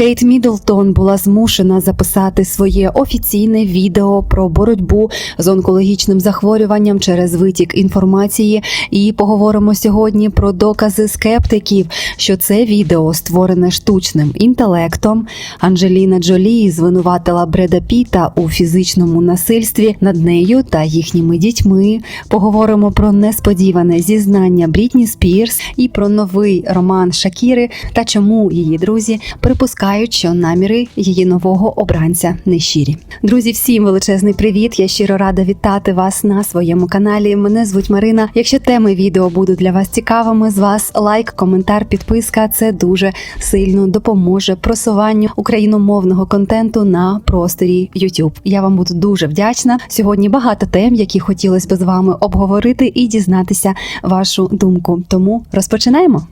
Кейт Міддлтон була змушена записати своє офіційне відео про боротьбу з онкологічним захворюванням через витік інформації. І поговоримо сьогодні про докази скептиків, що це відео створене штучним інтелектом. Анджеліна Джолі звинуватила Бреда Піта у фізичному насильстві над нею та їхніми дітьми. Поговоримо про несподіване зізнання Брітні Спірс і про новий роман Шакіри та чому її друзі припускають, що наміри її нового обранця не щирі. Друзі, всім величезний привіт! Я щиро рада вітати вас на своєму каналі. Мене звуть Марина. Якщо теми відео будуть для вас цікавими, з вас лайк, коментар, підписка це дуже сильно допоможе просуванню україномовного контенту на просторі YouTube. Я вам буду дуже вдячна. Сьогодні багато тем, які хотілося б з вами обговорити і дізнатися вашу думку. Тому розпочинаємо.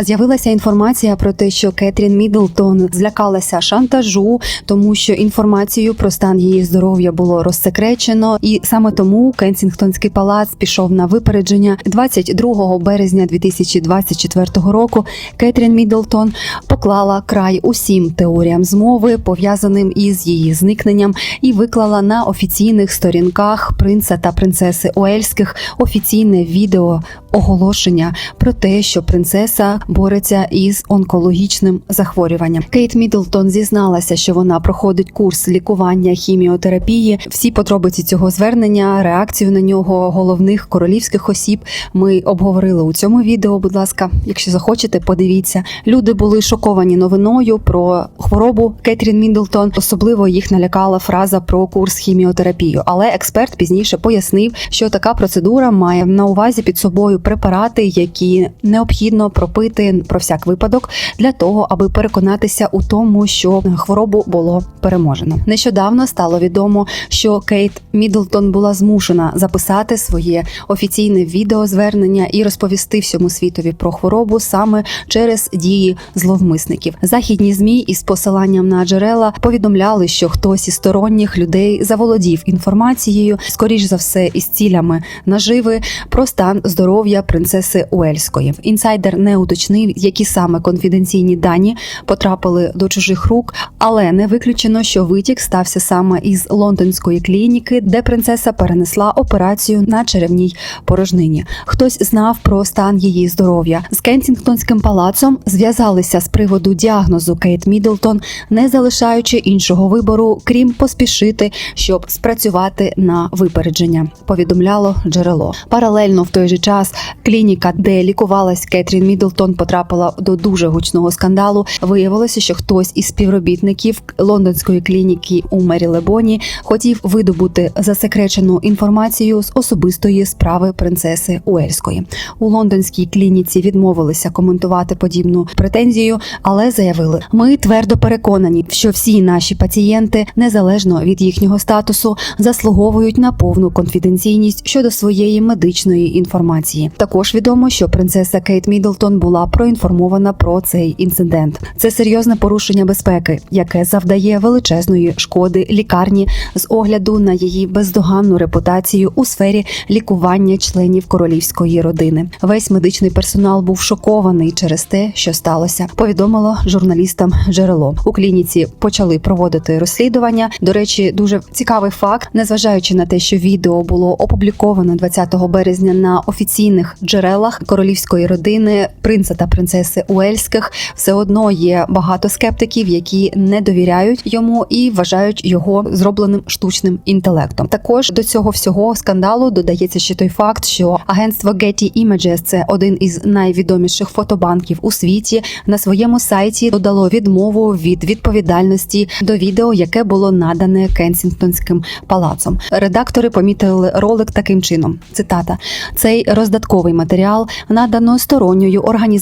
З'явилася інформація про те, що Кетрін Міддлтон злякалася шантажу, тому що інформацію про стан її здоров'я було розсекречено, і саме тому Кенсінгтонський палац пішов на випередження 22 березня 2024 року. Кетрін Міддлтон поклала край усім теоріям змови, пов'язаним із її зникненням, і виклала на офіційних сторінках принца та принцеси Уельських офіційне відео оголошення про те, що принцеса бореться із онкологічним захворюванням. Кейт Міддлтон зізналася, що вона проходить курс лікування хіміотерапії. Всі подробиці цього звернення, реакцію на нього головних королівських осіб. Ми обговорили у цьому відео. Будь ласка, якщо захочете, подивіться. Люди були шоковані новиною про хворобу Кетрін Міддлтон. Особливо їх налякала фраза про курс хіміотерапію. Але експерт пізніше пояснив, що така процедура має на увазі під собою препарати, які необхідно пропити про всяк випадок для того, аби переконатися у тому, що хворобу було переможено. Нещодавно стало відомо, що Кейт Міддлтон була змушена записати своє офіційне відеозвернення і розповісти всьому світові про хворобу саме через дії зловмисників. Західні змі із посиланням на джерела повідомляли, що хтось із сторонніх людей заволодів інформацією, скоріш за все, із цілями наживи про стан здоров'я принцеси Уельської. Інсайдер не уточнив, які саме конфіденційні дані потрапили до чужих рук, але не виключено, що витік стався саме із лондонської клініки, де принцеса перенесла операцію на черевній порожнині. Хтось знав про стан її здоров'я з Кенсінгтонським палацом. Зв'язалися з приводу діагнозу Кейт Міддлтон, не залишаючи іншого вибору, крім поспішити, щоб спрацювати на випередження. Повідомляло джерело. Паралельно в той же час клініка, де лікувалась Кетрін Міддлтон, потрапила до дуже гучного скандалу. Виявилося, що хтось із співробітників лондонської клініки у Мерілебоні хотів видобути засекречену інформацію з особистої справи принцеси Уельської. У лондонській клініці відмовилися коментувати подібну претензію, але заявили: ми твердо переконані, що всі наші пацієнти, незалежно від їхнього статусу, заслуговують на повну конфіденційність щодо своєї медичної інформації. Також відомо, що принцеса Кейт Міддлтон була проінформована про цей інцидент. Це серйозне порушення безпеки, яке завдає величезної шкоди лікарні з огляду на її бездоганну репутацію у сфері лікування членів королівської родини. Весь медичний персонал був шокований через те, що сталося. Повідомило журналістам джерело у клініці. Почали проводити розслідування. До речі, дуже цікавий факт, незважаючи на те, що відео було опубліковано 20 березня на офіційних джерелах королівської родини, принца та принцеси Уельських, все одно є багато скептиків, які не довіряють йому і вважають його зробленим штучним інтелектом. Також до цього всього скандалу додається ще той факт, що агентство Getty Images – це один із найвідоміших фотобанків у світі. На своєму сайті додало відмову від відповідальності до відео, яке було надане Кенсінгтонським палацом. Редактори помітили ролик таким чином: цитата: цей роздатковий матеріал надано сторонньою організацією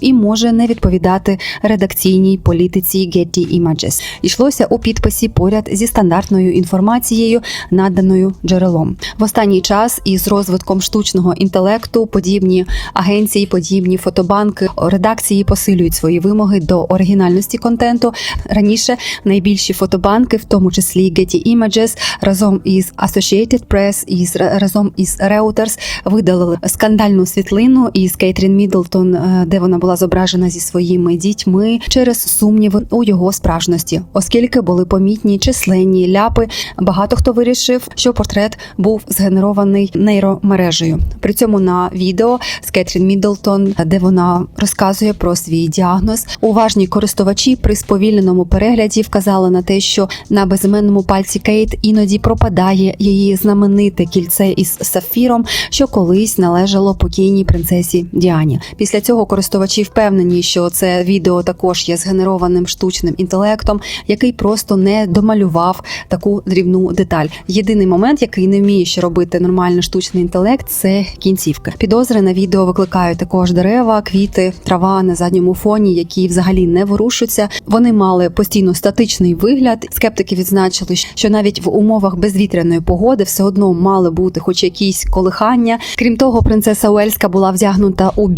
і може не відповідати редакційній політиці Getty Images. Йшлося у підписі поряд зі стандартною інформацією, наданою джерелом. В останній час із розвитком штучного інтелекту подібні агенції, подібні фотобанки, редакції посилюють свої вимоги до оригінальності контенту. Раніше найбільші фотобанки, в тому числі Getty Images, разом із Associated Press і разом із Reuters видалили скандальну світлину із Кейтрін Мідлтон, е, де вона була зображена зі своїми дітьми через сумніви у його справжності, оскільки були помітні численні ляпи. Багато хто вирішив, що портрет був згенерований нейромережею. При цьому на відео з Кетрін Мідлтон, де вона розказує про свій діагноз. Уважні користувачі при сповільненому перегляді вказали на те, що на безіменному пальці Кейт іноді пропадає її знамените кільце із сафіром, що колись належало покійній принцесі Діані. Після цього користувачі впевнені, що це відео також є згенерованим штучним інтелектом, який просто не домалював таку дрібну деталь. Єдиний момент, який не вміє ще робити нормальний штучний інтелект, це кінцівки. Підозри на відео викликають також дерева, квіти, трава на задньому фоні, які взагалі не ворушаться. Вони мали постійно статичний вигляд. Скептики відзначили, що навіть в умовах безвітряної погоди все одно мали бути хоч якісь колихання. Крім того, принцеса Уельська була вдягнута у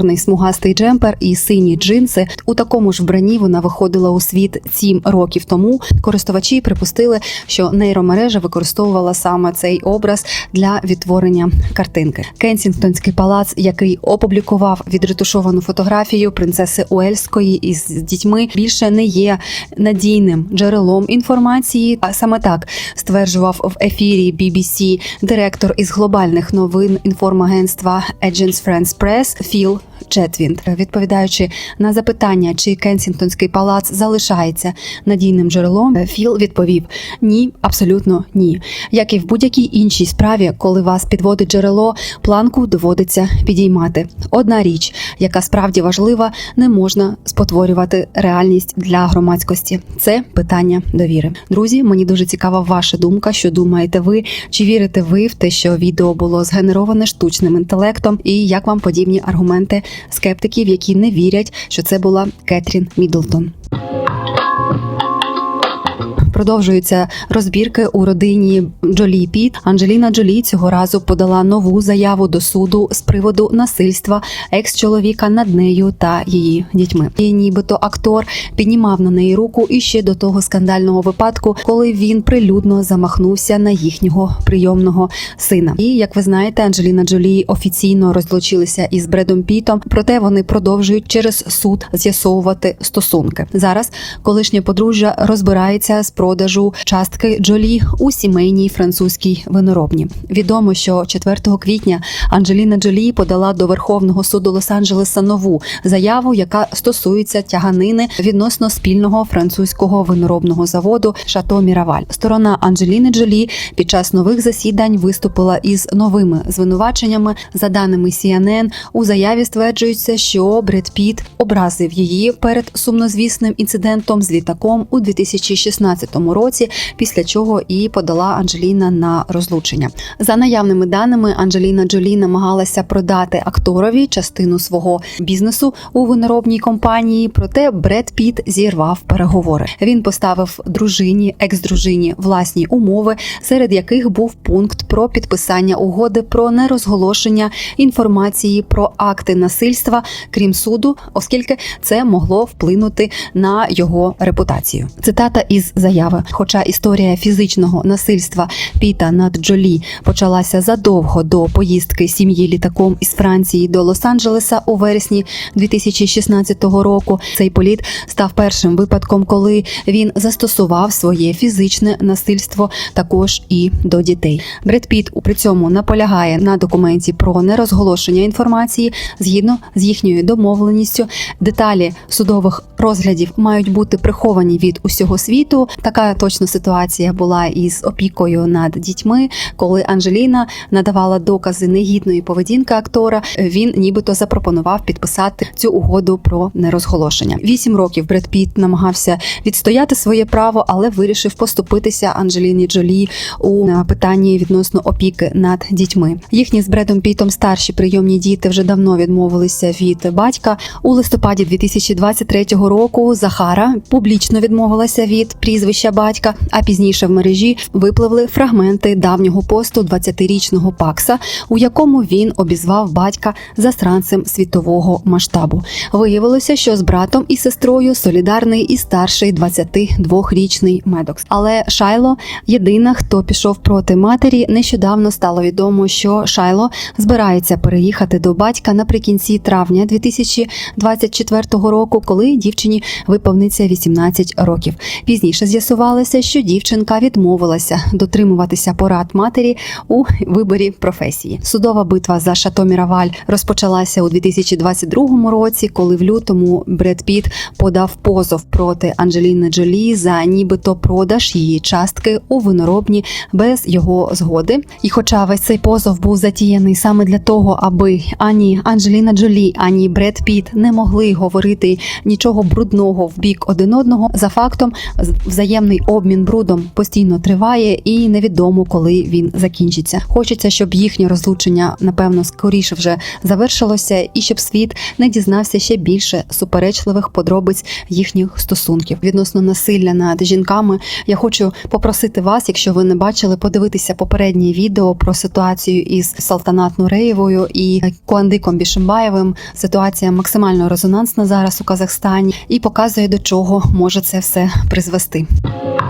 біло-чорний смугастий джемпер і сині джинси. У такому ж вбранні вона виходила у світ сім років тому. Користувачі припустили, що нейромережа використовувала саме цей образ для відтворення картинки. Кенсінгтонський палац, який опублікував відретушовану фотографію принцеси Уельської із дітьми, більше не є надійним джерелом інформації. А саме так стверджував в ефірі BBC директор із глобальних новин інформагентства Agents France Press Філ Четвінд, відповідаючи на запитання, чи Кенсінгтонський палац залишається надійним джерелом, Філ відповів: ні, абсолютно ні. Як і в будь-якій іншій справі, коли вас підводить джерело, планку доводиться підіймати. Одна річ, яка справді важлива, не можна спотворювати реальність для громадськості. Це питання довіри. Друзі, мені дуже цікава ваша думка, що думаєте ви, чи вірите ви в те, що відео було згенероване штучним інтелектом, і як вам подібні аргументи скептиків, які не вірять, що це була Кетрін Мідлтон. Продовжуються розбірки у родині Джолі Піт. Анджеліна Джолі цього разу подала нову заяву до суду з приводу насильства екс-чоловіка над нею та її дітьми. І нібито актор піднімав на неї руку і ще до того скандального випадку, коли він прилюдно замахнувся на їхнього прийомного сина. І як ви знаєте, Анджеліна Джолі офіційно розлучилися із Бредом Пітом, проте вони продовжують через суд з'ясовувати стосунки. Зараз колишнє подружжя розбирається з продажу частки Джолі у сімейній французькій виноробні. Відомо, що 4 квітня Анджеліна Джолі подала до Верховного суду Лос-Анджелеса нову заяву, яка стосується тяганини відносно спільного французького виноробного заводу Шато Міраваль. Сторона Анджеліни Джолі під час нових засідань виступила із новими звинуваченнями. За даними CNN, у заяві стверджується, що Бред Піт образив її перед сумнозвісним інцидентом з літаком у 2016 році, після чого і подала Анджеліна на розлучення. За наявними даними, Анджеліна Джолі намагалася продати акторові частину свого бізнесу у виноробній компанії. Проте Бред Піт зірвав переговори. Він поставив дружині, екс-дружині власні умови, серед яких був пункт про підписання угоди про нерозголошення інформації про акти насильства, крім суду, оскільки це могло вплинути на його репутацію. Цитата із заяви. Хоча історія фізичного насильства Піта над Джолі почалася задовго до поїздки сім'ї літаком із Франції до Лос-Анджелеса у вересні 2016 року, цей політ став першим випадком, коли він застосував своє фізичне насильство також і до дітей. Бред Піт при цьому наполягає на документі про нерозголошення інформації згідно з їхньою домовленістю. Деталі судових розглядів мають бути приховані від усього світу. Така точно ситуація була із опікою над дітьми, коли Анжеліна надавала докази негідної поведінки актора. Він нібито запропонував підписати цю угоду про нерозголошення. Вісім років Бред Піт намагався відстояти своє право, але вирішив поступитися Анджеліні Джолі у питанні відносно опіки над дітьми. Їхні з Бредом Пітом старші прийомні діти вже давно відмовилися від батька. У листопаді 2023 року Захара публічно відмовилася від прізвища прізвища батька, а пізніше в мережі випливли фрагменти давнього посту 20-річного Пакса, у якому він обізвав батька засранцем світового масштабу. Виявилося, що з братом і сестрою солідарний і старший 22-річний Медокс. Але Шайло єдина, хто пішов проти матері. Нещодавно стало відомо, що Шайло збирається переїхати до батька наприкінці травня 2024 року, коли дівчині виповниться 18 років. Пізніше з'ясувалося, що дівчинка відмовилася дотримуватися порад матері у виборі професії. Судова битва за Шато Міраваль розпочалася у 2022 році, коли в лютому Бред Піт подав позов проти Анджеліни Джолі за нібито продаж її частки у виноробні без його згоди. І, хоча весь цей позов був затіяний саме для того, аби ані Анджеліна Джолі, ані Бред Піт не могли говорити нічого брудного в бік один одного, за фактом взаємний обмін брудом постійно триває, і невідомо, коли він закінчиться. Хочеться, щоб їхнє розлучення напевно скоріше вже завершилося, і щоб світ не дізнався ще більше суперечливих подробиць їхніх стосунків відносно насилля над жінками. Я хочу попросити вас, якщо ви не бачили, подивитися попереднє відео про ситуацію із Салтанат Нуреєвою і Куандиком Бішимбаєвим. Ситуація максимально резонансна зараз у Казахстані і показує до чого може це все призвести. Thank you.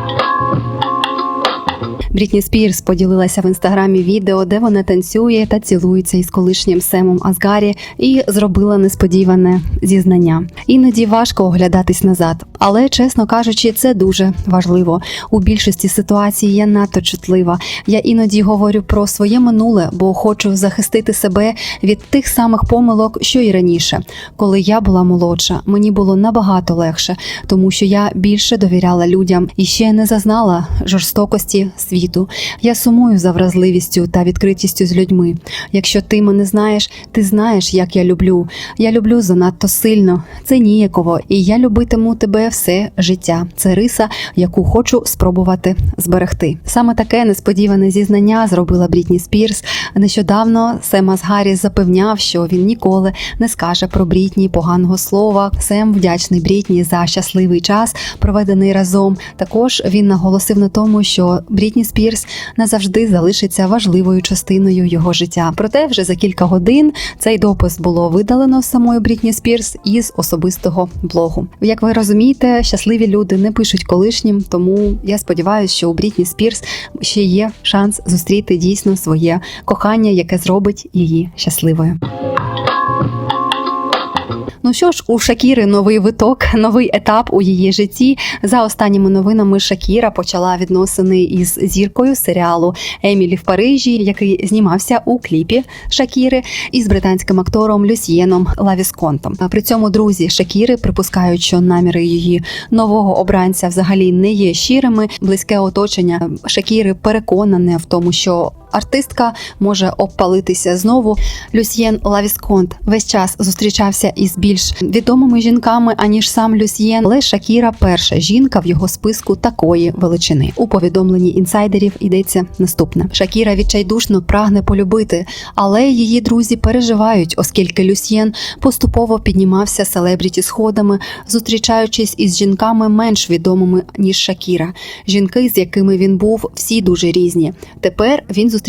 Брітні Спірс поділилася в інстаграмі відео, де вона танцює та цілується із колишнім Семом Азгарі і зробила несподіване зізнання. Іноді важко оглядатись назад, але чесно кажучи, це дуже важливо. У більшості ситуацій я надто чутлива. Я іноді говорю про своє минуле, бо хочу захистити себе від тих самих помилок, що й раніше. Коли я була молодша, мені було набагато легше, тому що я більше довіряла людям і ще не зазнала жорстокості світу світу. Я сумую за вразливістю та відкритістю з людьми. Якщо ти мене знаєш, ти знаєш, як я люблю. Я люблю занадто сильно. Це ніяково, і я любитиму тебе все життя. Це риса, яку хочу спробувати зберегти. Саме таке несподіване зізнання зробила Брітні Спірс. Нещодавно Сем Азгаріс запевняв, що він ніколи не скаже про Брітні поганого слова. Сем вдячний Брітні за щасливий час, проведений разом. Також він наголосив на тому, що Брітні Спірс назавжди залишиться важливою частиною його життя. Проте вже за кілька годин цей допис було видалено самою Брітні Спірс із особистого блогу. Як ви розумієте, щасливі люди не пишуть колишнім, тому я сподіваюся, що у Брітні Спірс ще є шанс зустріти дійсно своє кохання, яке зробить її щасливою. Ну що ж, у Шакіри новий виток, новий етап у її житті. За останніми новинами Шакіра почала відносини із зіркою серіалу Емілі в Парижі, який знімався у кліпі Шакіри із британським актором Люсьєном Лавісконтом. При цьому друзі Шакіри припускають, що наміри її нового обранця взагалі не є щирими. Близьке оточення Шакіри переконане в тому, що артистка може обпалитися знову. Люсьєн Лавісконт весь час зустрічався із більш відомими жінками аніж сам Люсьєн, але Шакіра перша жінка в його списку такої величини. У повідомленні інсайдерів йдеться наступне: Шакіра відчайдушно прагне полюбити, але її друзі переживають, оскільки Люсьєн поступово піднімався селебріті сходами, зустрічаючись із жінками менш відомими ніж Шакіра. Жінки, з якими він був, всі дуже різні. Тепер він зустрічається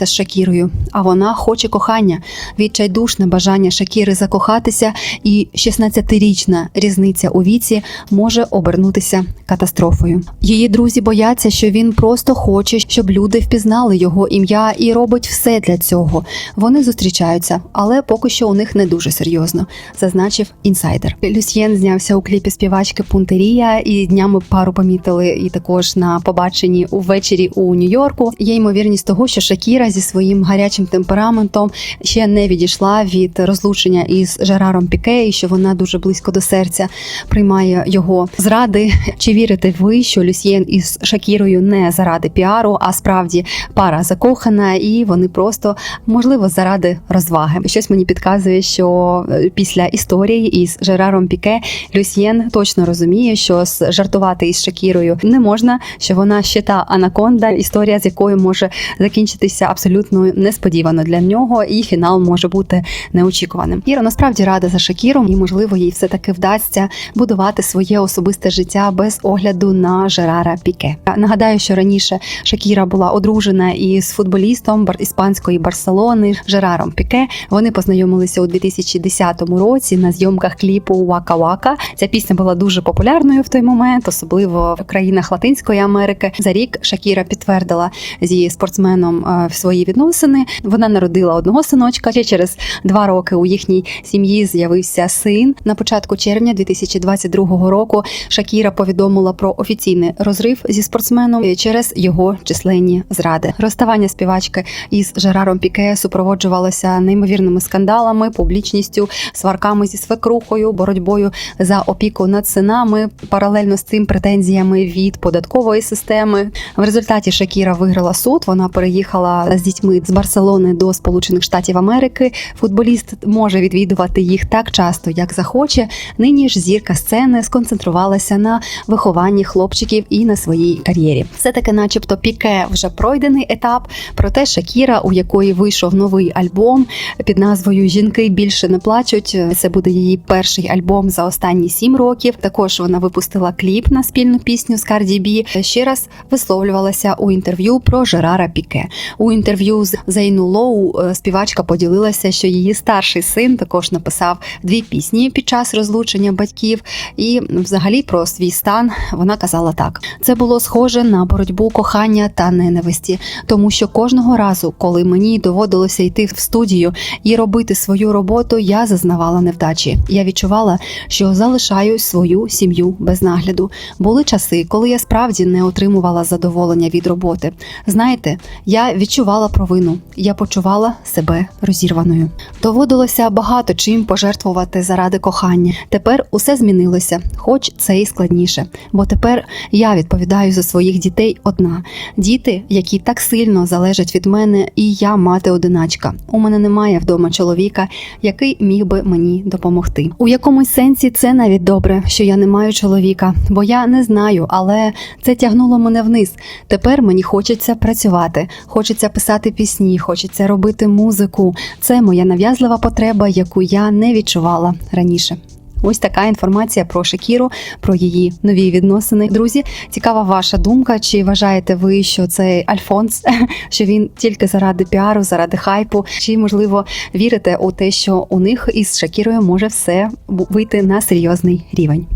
з Шакірою, а вона хоче кохання, відчайдушне бажання Шакіри закохатися, і 16-річна різниця у віці може обернутися катастрофою. Її друзі бояться, що він просто хоче, щоб люди впізнали його ім'я і робить все для цього. Вони зустрічаються, але поки що у них не дуже серйозно, зазначив інсайдер. Люсьєн знявся у кліпі співачки Пунтерія, і днями пару помітили і також на побаченні увечері у Нью-Йорку. Є ймовірність того, що Шакіра зі своїм гарячим темпераментом ще не відійшла від розлучення із Жераром Піке, і що вона дуже близько до серця приймає його зради. Чи вірите ви, що Люсьєн із Шакірою не заради піару, а справді пара закохана, і вони просто можливо заради розваги? Щось мені підказує, що е, після історії із Жераром Піке Люсьєн точно розуміє, що жартувати із Шакірою не можна, що вона ще та анаконда, історія з якою може закінчитися закінчитися абсолютно несподівано для нього, і фінал може бути неочікуваним. Іра насправді рада за Шакіром, і можливо їй все таки вдасться будувати своє особисте життя без огляду на Жерара Піке. Нагадаю, що раніше Шакіра була одружена із футболістом іспанської Барселони Жераром Піке. Вони познайомилися у 2010 році на зйомках кліпу Вака Вака. Ця пісня була дуже популярною в той момент, особливо в країнах Латинської Америки. За рік Шакіра підтвердила зі спортсменом е, свої відносини. Вона народила одного синочка. Ще через два роки у їхній сім'ї з'явився син. На початку червня 2022 року Шакіра повідомила про офіційний розрив зі спортсменом через його численні зради. Розставання співачки із Жераром Піке супроводжувалося неймовірними скандалами, публічністю, сварками зі свекрухою, боротьбою за опіку над синами, паралельно з цим претензіями від податкової системи. В результаті Шакіра виграла суд. Вона переїхала з дітьми з Барселони до Сполучених Штатів Америки. Футболіст може відвідувати їх так часто, як захоче. Нині ж зірка сцени сконцентрувалася на вихованні хлопчиків і на своїй кар'єрі. Все таки, начебто, піке вже пройдений етап. Проте Шакіра, у якої вийшов новий альбом під назвою Жінки більше не плачуть. Це буде її перший альбом за останні сім років. Також вона випустила кліп на спільну пісню з Карді Бі. Ще раз висловлювалася у інтерв'ю про Жерара Піке. У інтерв'ю з Зейну Лоу е, співачка поділилася, що її старший син також написав дві пісні під час розлучення батьків. І взагалі про свій стан вона казала так: це було схоже на боротьбу кохання та ненависті, тому що кожного разу, коли мені доводилося йти в студію і робити свою роботу, я зазнавала невдачі. Я відчувала, що залишаю свою сім'ю без нагляду. Були часи, коли я справді не отримувала задоволення від роботи. Знаєте, я відчувала провину, я почувала себе розірваною. Доводилося багато чим пожертвувати заради кохання. Тепер усе змінилося, хоч це і складніше. Бо тепер я відповідаю за своїх дітей одна. Діти, які так сильно залежать від мене, і я мати одиначка. У мене немає вдома чоловіка, який міг би мені допомогти. У якомусь сенсі це навіть добре, що я не маю чоловіка, бо я не знаю, але це тягнуло мене вниз. Тепер мені хочеться працювати, хочеться писати пісні, хочеться робити музику. Це моя нав'язлива потреба, яку я не відчувала раніше. Ось така інформація про Шакіру, про її нові відносини. Друзі, цікава ваша думка. Чи вважаєте ви, що цей Альфонс, що він тільки заради піару, заради хайпу? Чи можливо вірите у те, що у них із Шакірою може все вийти на серйозний рівень?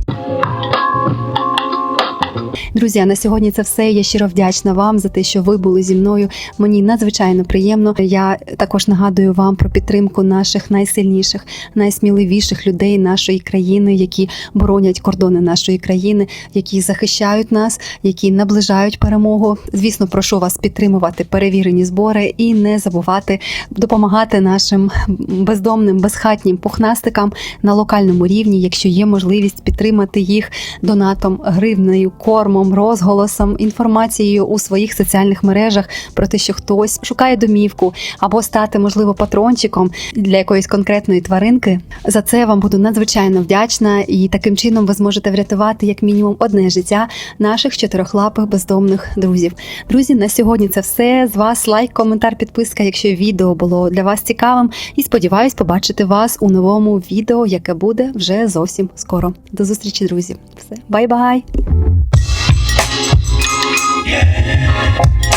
Друзі, на сьогодні це все. Я щиро вдячна вам за те, що ви були зі мною. Мені надзвичайно приємно. Я також нагадую вам про підтримку наших найсильніших, найсміливіших людей нашої країни, які боронять кордони нашої країни, які захищають нас, які наближають перемогу. Звісно, прошу вас підтримувати перевірені збори і не забувати допомагати нашим бездомним, безхатнім пухнастикам на локальному рівні, якщо є можливість підтримати їх донатом, гривнею, кормом, розголосом, інформацією у своїх соціальних мережах про те, що хтось шукає домівку або стати, можливо, патрончиком для якоїсь конкретної тваринки. За це вам буду надзвичайно вдячна, і таким чином ви зможете врятувати як мінімум одне життя наших чотирьохлапих бездомних друзів. Друзі, на сьогодні це все. З вас лайк, коментар, підписка, якщо відео було для вас цікавим. І сподіваюсь побачити вас у новому відео, яке буде вже зовсім скоро. До зустрічі, друзі. Все, бай-бай! yeah.